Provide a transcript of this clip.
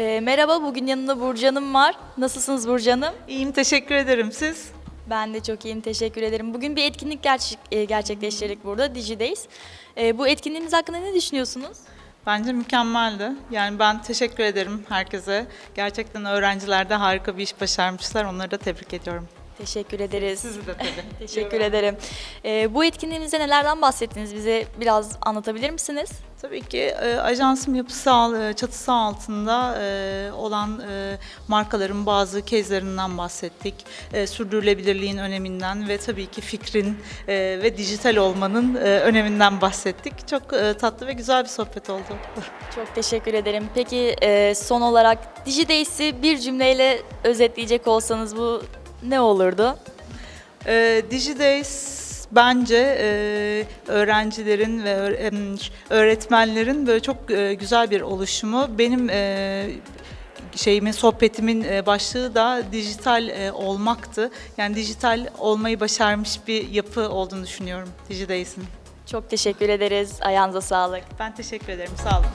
Ee, merhaba, bugün yanımda Burcu Hanım var. Nasılsınız Burcu Hanım? İyiyim, teşekkür ederim. Siz? Ben de çok iyiyim, teşekkür ederim. Bugün bir etkinlik gerçek, e, gerçekleştirdik burada, DigiDays. Ee, bu etkinliğimiz hakkında ne düşünüyorsunuz? Bence mükemmeldi. Yani ben teşekkür ederim herkese. Gerçekten öğrenciler de harika bir iş başarmışlar. Onları da tebrik ediyorum. Teşekkür ederiz. Sizi de tabii. Teşekkür ederim. Ee, bu etkinliğimizde nelerden bahsettiniz? Bize biraz anlatabilir misiniz? Tabii ki e, ajansım yapısı al- e, çatısı altında e, olan e, markaların bazı kezlerinden bahsettik. E, sürdürülebilirliğin öneminden ve tabii ki fikrin e, ve dijital olmanın e, öneminden bahsettik. Çok e, tatlı ve güzel bir sohbet oldu. Çok teşekkür ederim. Peki e, son olarak DigiDays'i bir cümleyle özetleyecek olsanız bu ne olurdu? Ee, DigiDays bence e, öğrencilerin ve öğretmenlerin böyle çok e, güzel bir oluşumu. Benim e, şeyimin sohbetimin e, başlığı da dijital e, olmaktı. Yani dijital olmayı başarmış bir yapı olduğunu düşünüyorum DigiDays'in. Çok teşekkür ederiz. Ayağınıza sağlık. Ben teşekkür ederim. Sağ olun.